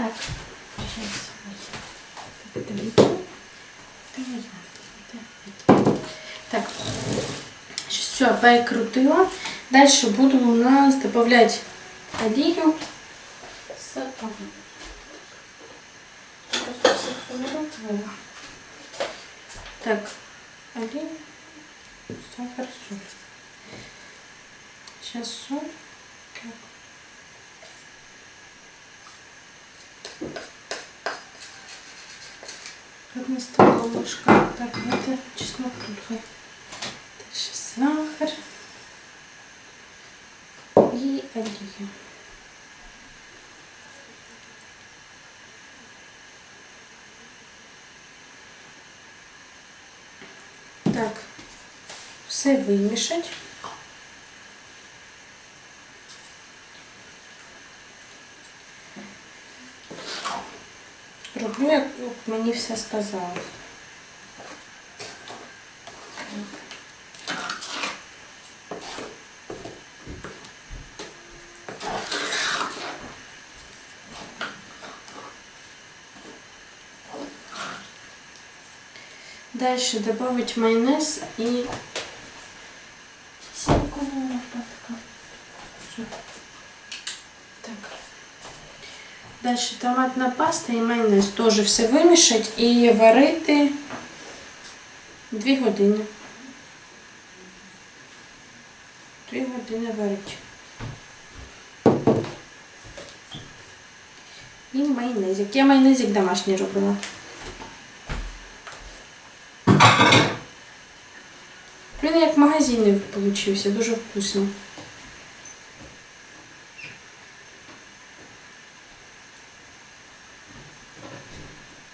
Так. Так, все перекрутила. Дальше буду у нас добавлять олію Так, все вимішать. Роблю, як мені все сказали. Дальше добавить майонез и лопатка. Так. Дальше томатна паста і майонез. Теж все вимішать і варити 2 години. 2 години варить. І майонезик. Я майонезик домашній робила. Він як магазинний получився, дуже вкусно.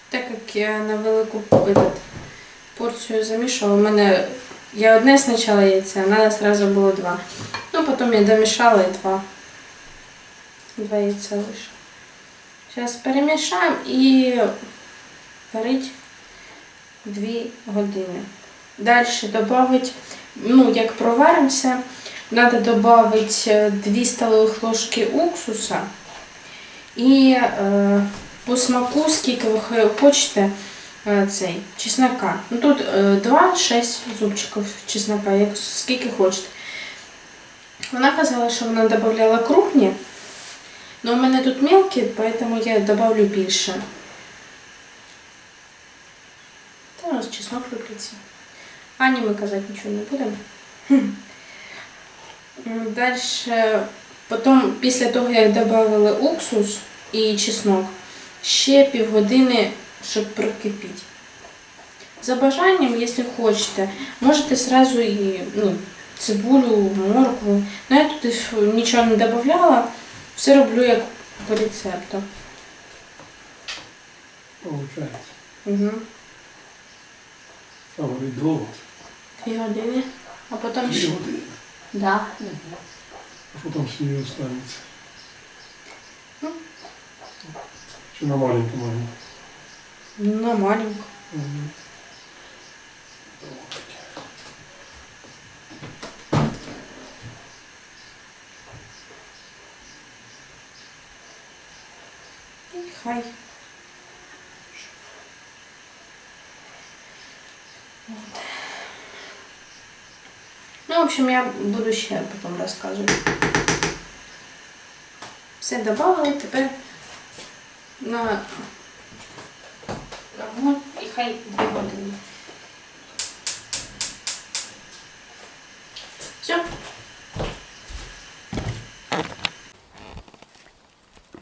Так як я на велику порцію замішала, у мене я одне спочатку яйця, а надо сразу було два. Ну, потім я домішала і два. Два яйця лише. Зараз перемішаємо і варить 2 години. Далі добавить, ну, як проваримося, треба додати 2 столових ложки уксуса і е, по смаку, скільки ви хочете е, цей чеснока. Ну, тут е, 2-6 зубчиків чеснока, як скільки хочете. Вона казала, що вона додавала крупні, але у мене тут мелкі, тому я додавлю більше. Та у нас чеснок виключиться. Ані ми казати нічого не будемо. Далі, потім, після того, як додали уксус і чеснок, ще півгодини, щоб прокипіти. За бажанням, якщо хочете, можете сразу і ну, цибулю, моркву. Ну, я тут нічого не додавала, все роблю як по рецепту. Получається. Угу. А говорить довго. Дві години. А потім Дві ще. години. Да. А що там з нею останеться? Ну. Чи на маленькому? Ну, на маленьку. Мгм. І хай. Вот. Ну, в общем, я буду ще потім розказувати. Все додали, тепер на на вогонь і хай дві години. Все.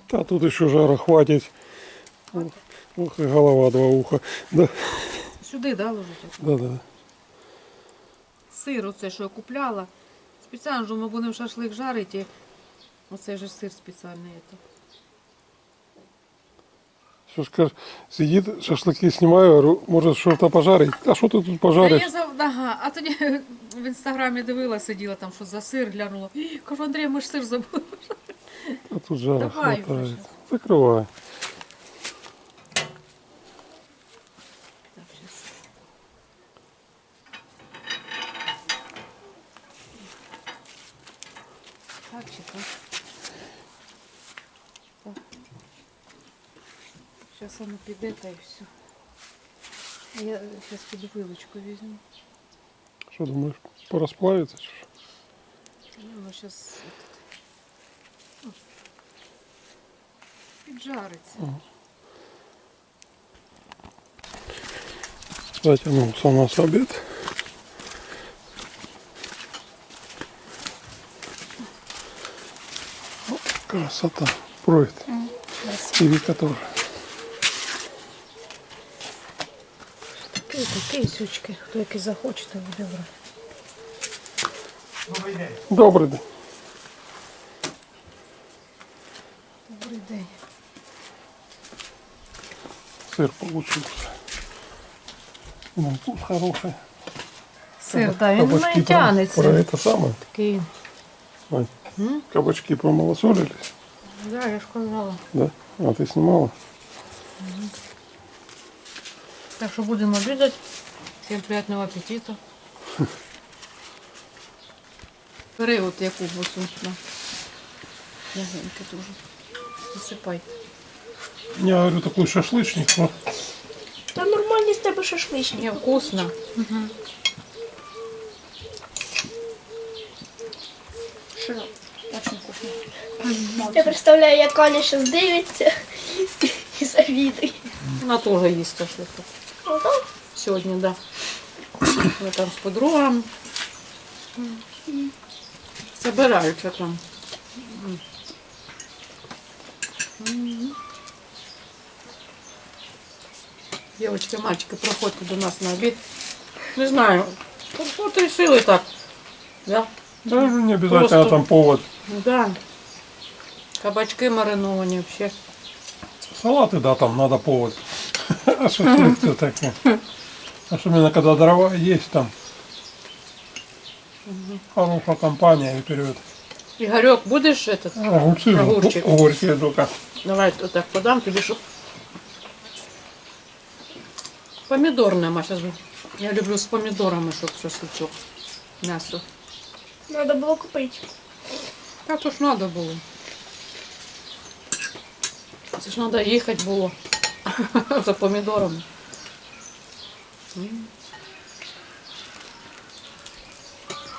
Та тут ще жара хватить. Ох, і голова два уха. Да, Сюди, да, ложите? да, да. Сир, оце, що я купляла. Спеціально, що ми будемо шашлик жарити. Оце вже сир спеціальний. Що ж каже, сидить, шашлики знімаю, говорю, може щось пожарить. А що ти тут Та пожариш? я за... ага. А тоді в інстаграмі дивила, сиділа там, що за сир глянула. «Ій, Кажу, Андрій, ми ж сир забули. А тут жара Давай Закривай. піде та і все. А я зараз піду вилочку візьму. Що думаєш, порозплавиться чи що? Ні, Воно зараз піджариться. Затягнувся у нас обід. О, Красота. Пройд. И Вика тоже. Такий, такий сючки. Хто який захоче, то буде брати. Добрий день. Добрий день. Сыр получился. Ну, вкус хороший. Сир, так, він Кабачки не про, тягнеться. про это самое. Такий. Ань, кабачки промалосолились, Да, я ж казала. да? А ты снимала? Так що будемо обідати. Всім приятного апетиту. Бери от яку бусу. На. Ягеньки дуже. Засипай. Я говорю, такой шашлычник, но Та нормальні з тебе шашличні. Не, вкусно. Очень вкусно. Я представляю, як Аня зараз дивиться і завідує. Вона теж їсть шашлик. Так. Сьогодні, да. Ми там з подругами. Забираються там. Девочки, мальчики, проходьте до нас на обід. Не знаю. Вот решили так. Да? даже не обязательно Просто- там повод. Да. Кабачки мариновані вообще. Салаты, да, там надо повод. А шашлык все-таки. Особенно, когда дрова есть там. Хорошая компания и вперед. Ігорьок, будеш этот? Огурцы Огурчик. гу- горькие только. Давай вот так подам тобі, щоб... Помідорне, Маша. Я люблю з помідорами, щоб шашличок. М'ясо. Треба було купити. Так то ж треба було. Це ж треба їхати було. За помідорами.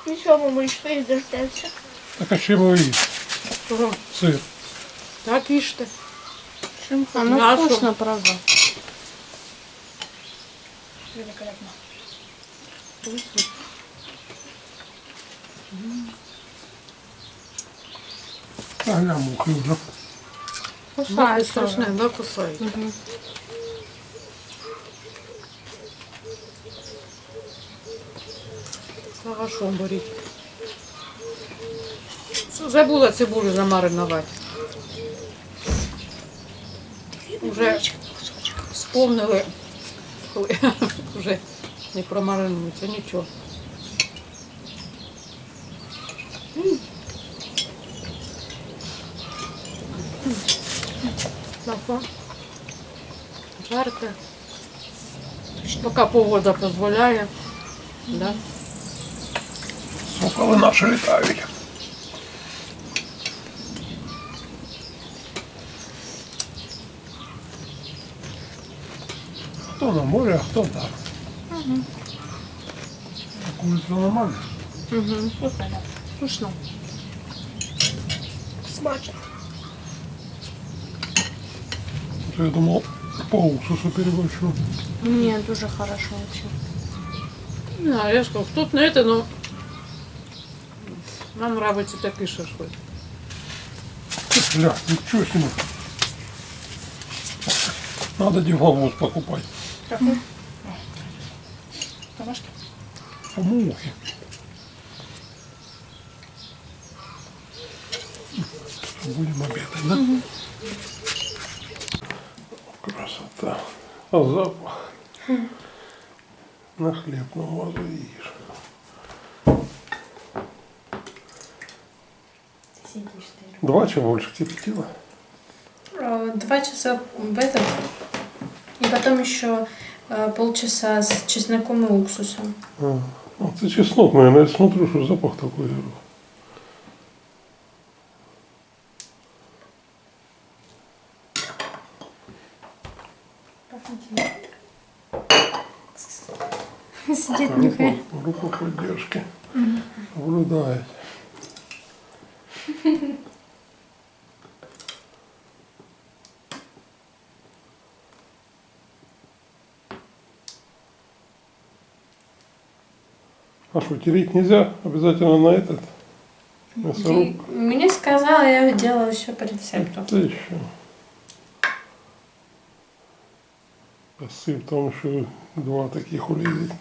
Нічого, ми йшли і дождемося. Так а чем его есть? Чого? Сыр. Так їжте. А ну М'ясо. вкусно, правда. А я мухи уже. Мухи страшне, да, кусають. Хорошо, беріть. Забула цибулю замаринувати. Уже вспомнили, коли вже не промаринується, нічого. Ага. Жарте. Поки погода дозволяє. Да? Соколы наши летают. Кто на море, а кто там. Курица нормально. Вкусно. Смачно. Я думал, по уксусу переборщу. Ні, дуже хорошо вообще. Не знаю, я ж кажу, тут не это, но нам нравится такий шашлик. Бля, ничего себе. Надо дивовоз покупать. Домашки? По мухе. Будем обедать, да? Красота. А запах. На хлеб намазал ешь. Два чего больше кипятила? Два часа в этот. И потом еще э, полчаса с чесноком и уксусом. А, ну, это чеснок, наверное, я смотрю, что запах такой. А что, тереть нельзя? Обязательно на этот? Мясоруб. Мне сказала, я делала все по рецепту. Это еще. Посып там еще два таких улезет.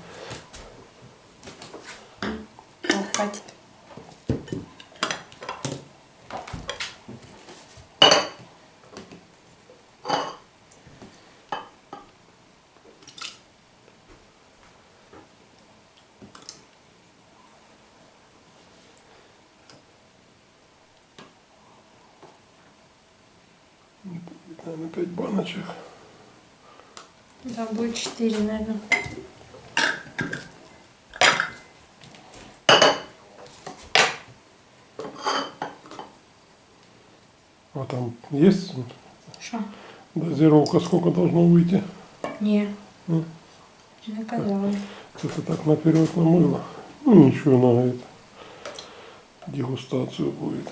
4, наверное. А там есть Что? дозировка, сколько должно выйти? Не. Не? Это так наперед намыло. Ну ничего, на это дегустацию будет.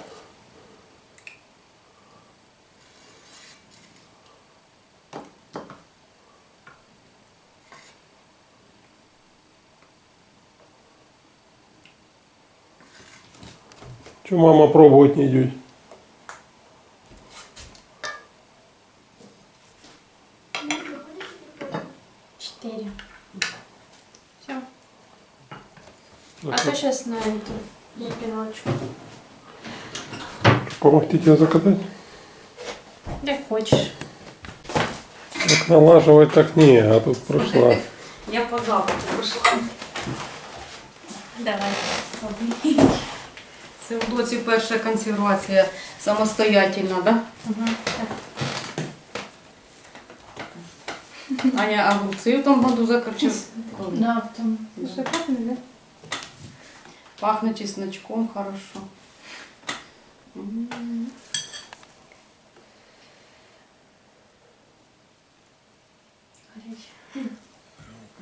Че мама пробовать не идет? Четыре. Все. А то сейчас на эту запиналочку. Помогти тебе закатать? Как хочешь. Так налаживать так не, а тут прошла. Я по запаху прийшла. Давай. Це в блоці перша консервація самостоятельна, да? Угу. Аня, а огурці в тому году закорчив? Да, потом. Шикарно, да? Пахне чесночком хорошо.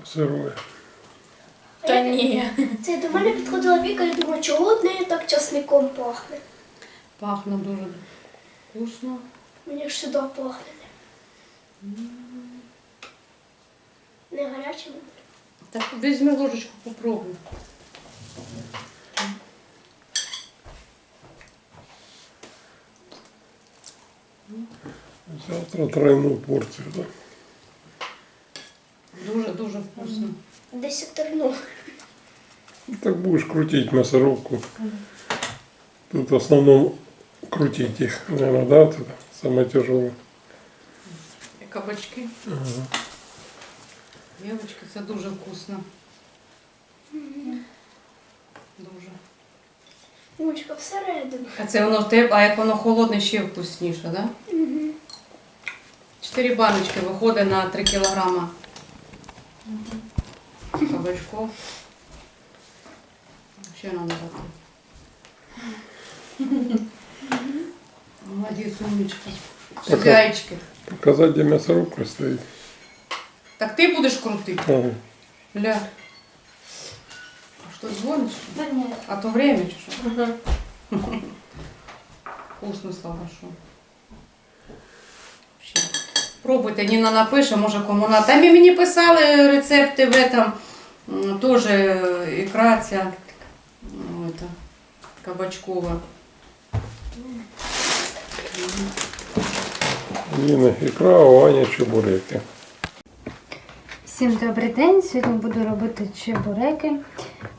Сырое. Та ні. Це до мене підходила Віка і думаю, чого від неї так часником пахне. Пахне дуже вкусно. Мені ж сюди пахне. Не гарячим. Так візьми ложечку, попробуй. Завтра тройную порцию, да? Дуже-дуже вкусно. Десь терну. Ну, Так будешь крутить мясорубку. Тут в основном крутить их, наверное, да, это самое тяжелое. Кабачки. Девочки, це дуже вкусно. Дуже. Мучка всередину. А це воно в тебе, а як воно холодне, ще вкусніше, так? Да? Чотири баночки виходить на 3 кілограма кабачков. Ще нам дати. Молодець, умничка. Зайчики. Показать, где мясорубка стоит. Так ти будеш крутити? Ага. Ля. А що, дзвониш? Да ні. А то время чи що? Угу. Вкусно, слава що. Пробуйте, Ніна напише, може кому на. Там і мені писали рецепти в этом. м, Теж ікра ця кабачкова. Нина икра, а у Аня чебуреки. Всім добрий день. Сьогодні буду робити чебуреки.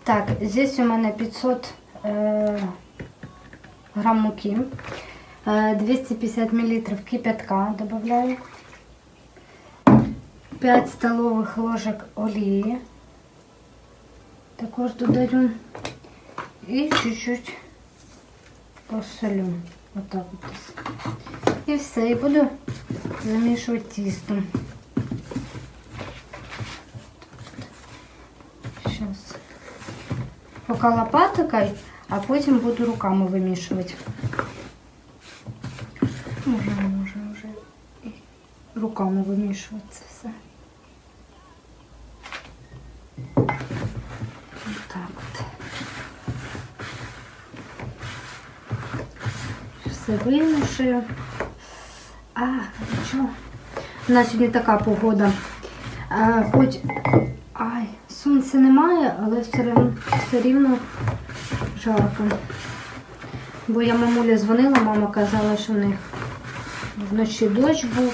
Так, здесь у мене 500 е, грам муки, е, 250 мл кипятка добавляю, 5 столових ложок олії також додаю і чуть-чуть посолю. Отак от. десь. І все, і буду замішувати тісто. Сейчас. Поки лопатикою, а потім буду руками вимішувати. Уже, уже, уже. руками вимішувати це Вимішую. А, нічого. У нас сьогодні така погода. А, хоч ай, сонця немає, але все рівно, все рівно жарко. Бо я мамулі дзвонила, мама казала, що в них вночі дощ був.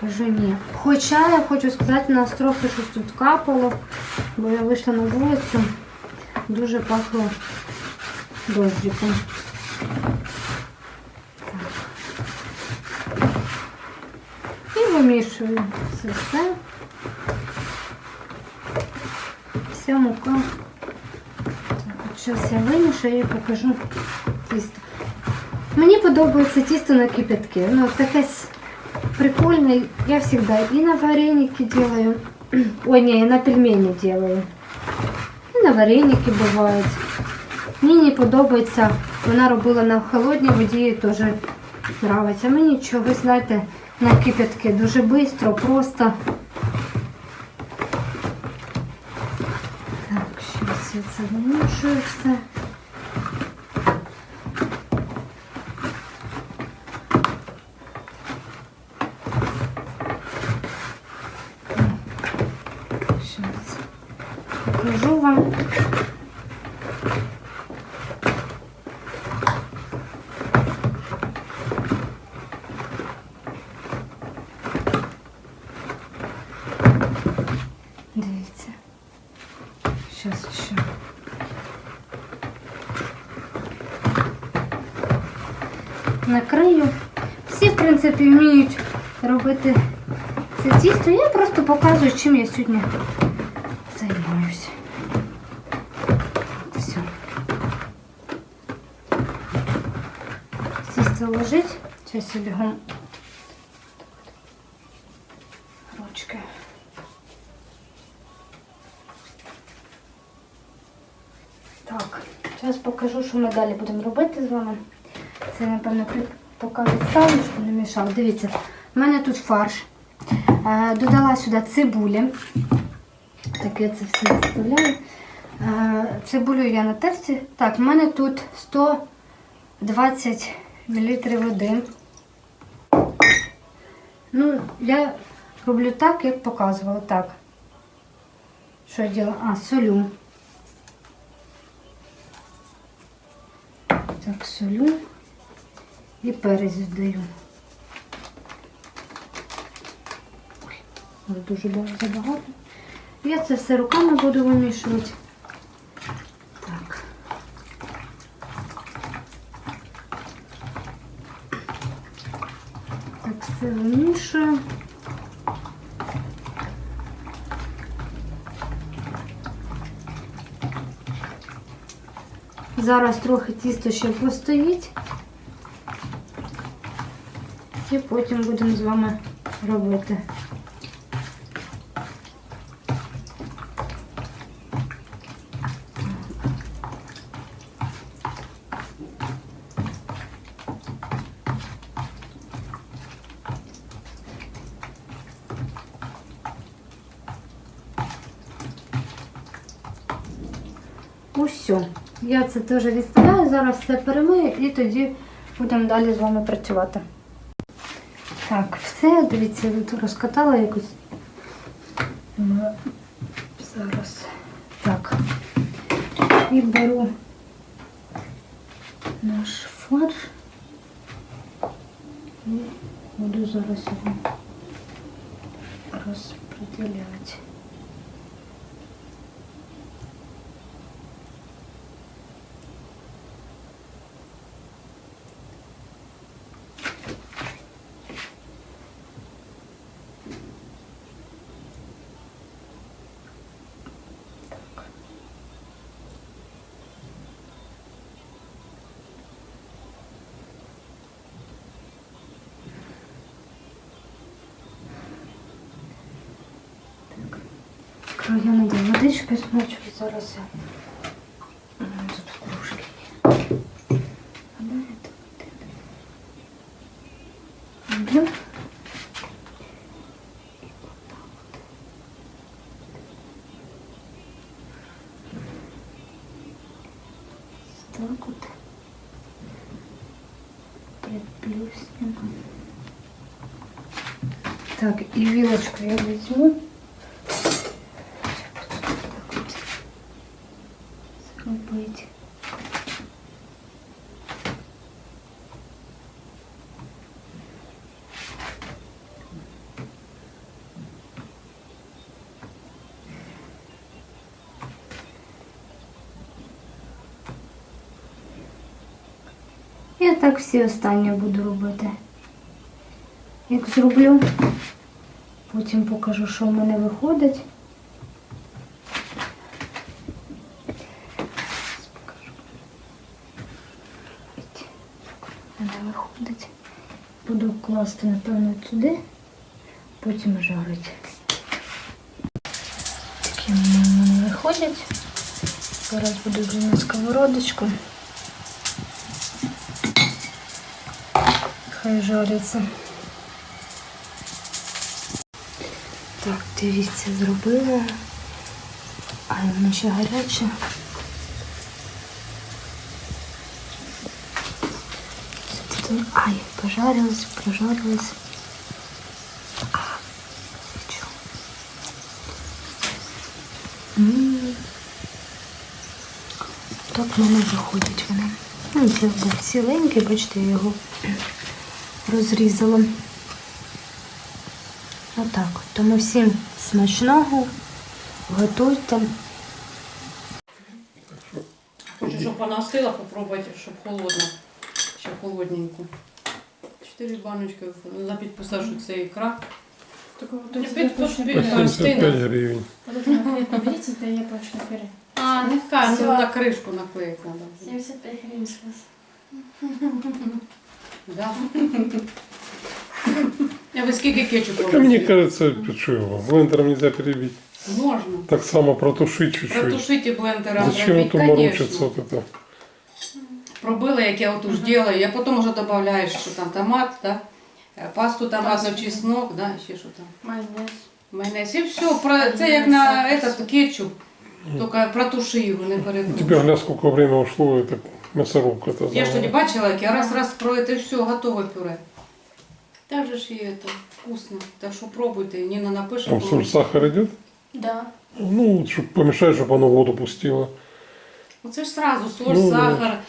Кажу ні. Хоча я хочу сказати, у нас трохи щось тут капало, бо я вийшла на вулицю, дуже пахло дощиком. Так. І вимішую це все. Вся мука. Зараз я вимішаю і покажу тісто. Мені подобається тісто на кипятки. Ну, таке прикольне. Я всегда и на вареники делаю. Ой, не, и на пельмени делаю. І на вареники бувають. Мені подобається. Вона робила на холодній воді і теж подобається. Мені чогось, знаєте, на кипятки дуже швидко, просто. Так, зараз я це вимушую все. Сейчас покажу вам. Дивіться. Сейчас ще. Накрию. Всі, вміють робити це тісто. Я просто показую, чим я сьогодні займаюся. Все. Тісто лежить. Зараз я бігом ручки. Так, зараз покажу, що ми далі будемо робити з вами. Це, напевно, поки відставлю, щоб не мішав. Дивіться, в мене тут фарш. Е, Додала сюди цибулі. Так, я це все відставляю. Е, Цибулю я на терці. Так, в мене тут 120 мл води. Ну, я роблю так, як показувала. Так. Що я діла? А, солю. Так, солю і перець додаю. Ой, Дуже ба- забагато. Я це все руками буду вимішувати. Так. Так, все вимішую. Зараз трохи тісто ще постоїть. І потім будемо з вами робити. Усьо. Я це теж відставляю, зараз все перемию і тоді будемо далі з вами працювати. Так, все, дивіться, я тут розкатала якось. Зараз. Так. І беру що я надію водички смачу і зараз я тут кружки є. А Один. Так вот. Приплюснем. Так, и вилочку я возьму. Я так всі останні буду робити. Як зроблю, потім покажу, що в мене виходить. Виходить. Буду класти, напевно, сюди, потім жарити. Такі в мене виходять. Зараз буду на сковородочку. Хай жариться. Так, дивіться, зробила. А воно ще гаряче. Ай, пожарилась, прожарилась. А, свічу. М. Так в мене виходять вони. Ну, це був ціленький, бачите, я його розрізала. Отак. от. Тому всім смачного, готуйте. Хочу, щоб вона остила, попробувати, щоб холодно. Ще холодненько. Чотири баночки виходить. Підписав, що це ікра. Такого Ну, тут під- По під- 75 гривень. Вот эту наклейку берите, это я почну вперед. А, нехай, Всё. ну на кришку наклеїти треба. 75 гривен с вас. Да. А ви скільки кетчупу? Так, а мне кажется, что его, блендером нельзя перебить. Можна. Так само протушить чуть-чуть. Протушите блендером. Зачем зробіть, это конечно. морочиться вот это? Пробила, як я отуж делаю, я потім вже додаєш, що там томат, да? е, пасту томатну, чеснок, да? ще що там. Майонез. Майонез. І все, про- це як на этот кетчуп, тільки протуши його, не У тебя перекручуй. гля сколько время ушло, это мясорубка -то Я ж тоді бачила, як я раз-раз про це все, готове пюре. Так же ж і це вкусно. Так що пробуйте, Ніна напише. Там коли- соль, сахар идет? Да. Ну, чтобы помешать, чтобы оно воду пустило. Оце ж сразу соль, Ну, сахар,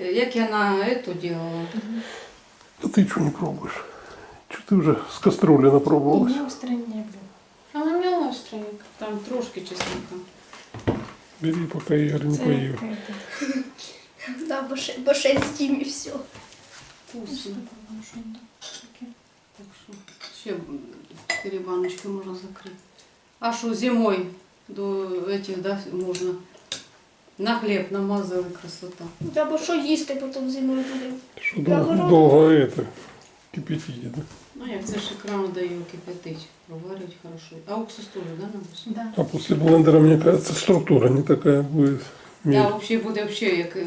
е, як я на эту делала. Да ты что не пробуешь? Что ты уже с кастрюли напробовалась? Не острый не был. Але мило остренько. Там трошки чесника. Бери, пока Игорь не поел. Да, бо ще, бо ще з'їм і все. Вкусно. Так що ще чотири баночки можна закрити. А що зимою до этих, да, можна. На хліб намазали красота. Да, бо що їсти потім зимою будемо. Что Да, долго, это кипятить, да? Ну як це ж екрану даю кипятить, проварюють хорошо. А уксус теж, да, надо? Да. А после блендера, мне кажется, структура не такая будет. Да, Мель. взагалі буде вообще, як е,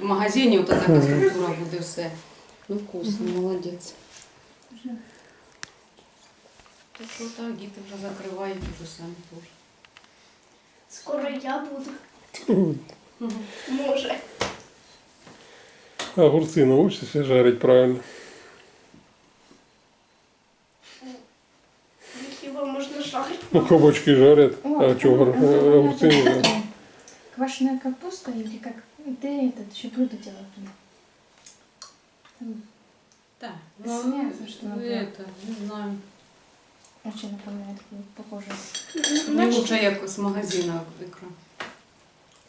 в магазині, от така структура буде все. Ну вкусно, молодець. Так що так, діти вже закривають вже самі теж. Скоро я буду. Ну, Може. А огурцы научишься жарить правильно. Хіба можна жарити? Ну, кабачки жарят, а что, огурцы не жарят? Квашеная капуста или как? Ты этот еще блюдо делала. Там Так, ну, Смеяться, что надо. это, не знаю. очень напоминает, похоже. Не лучше як з магазину ікра.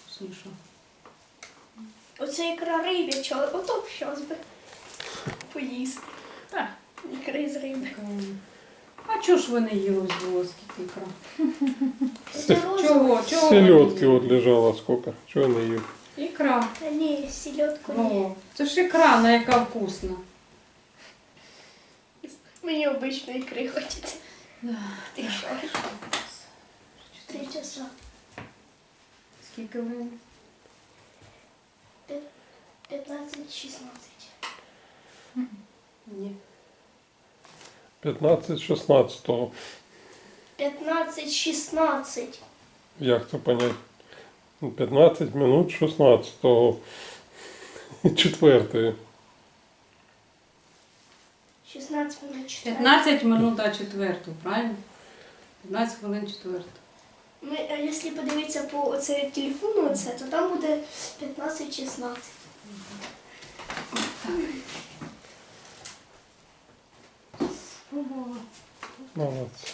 Вкусніше. Оце ікра рибяча, ото б щось би поїсти. Так. Ікри з риби. А чого ж ви не їли ось було скільки ікра? Це розове. Чого? Чого? ви Селедки не вот лежало сколько. Чего я наел? їли? Ікра. Та ні, сільотку ні. О, це ж ікра, на яка вкусна. Мені обично ікри хочеться. Ти що? Три часа. Скільки времени? 15-16. Ні. 15-16. 15-16. Як це понять? 15 минут 16. Четвертое. 16 минут 4. 15 минут до четверту, правильно? 15 хвилин четверту. Ми, а якщо подивитися по оце телефону, оце, то там буде 15-16. Молодцы.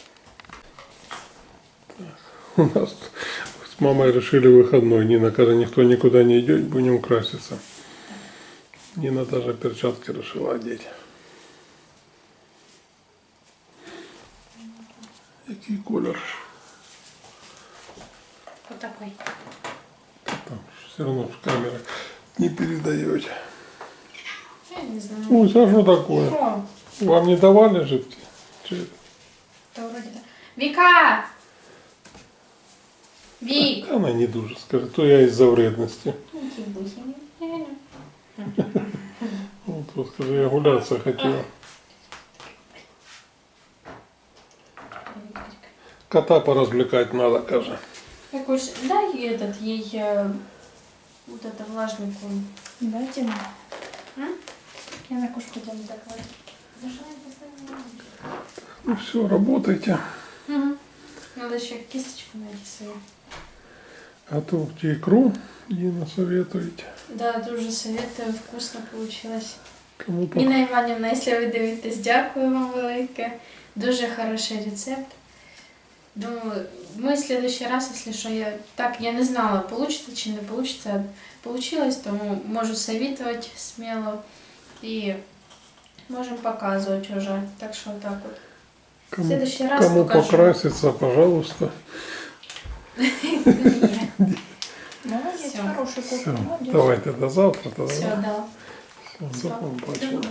Так, У нас с мамой решили выходной. Нина, когда никто никуда не идет, будем краситься. Нина даже перчатки решила одеть. Який колер? Отакий. Там все равно в камера не передает. Я не знаю. А что такое? Що? Вам не давали жидкий? Чи Вік! Она не дуже, скажет, то я из-за вредности. Які бусини? Вот, вот скажи, я гуляться хотела. Кота поразвлекать надо, каже. Якось дай їй этот, їй е, вот это влажний корм. Дайте мне. М? Я на кошку дам так Ну все, работайте. Угу. Надо ще кисточку найти свою. Готовьте икру. Дина советуете. Да, дуже советую, вкусно получилось. Кому по... Ніна Іванівна, якщо ви дивитесь, дякую вам велике. Дуже хороший рецепт. Думаю, ми в следующий раз, якщо що, я так я не знала, получится чи не получится. Получилось, тому можу советовать смело і можемо показувати уже. Так що так от. В Кому, следующий раз кому покажу. покраситься, пожалуйста. Ні. есть хороший кофе. Давайте до завтра. Тогда. Все, да. До побачення.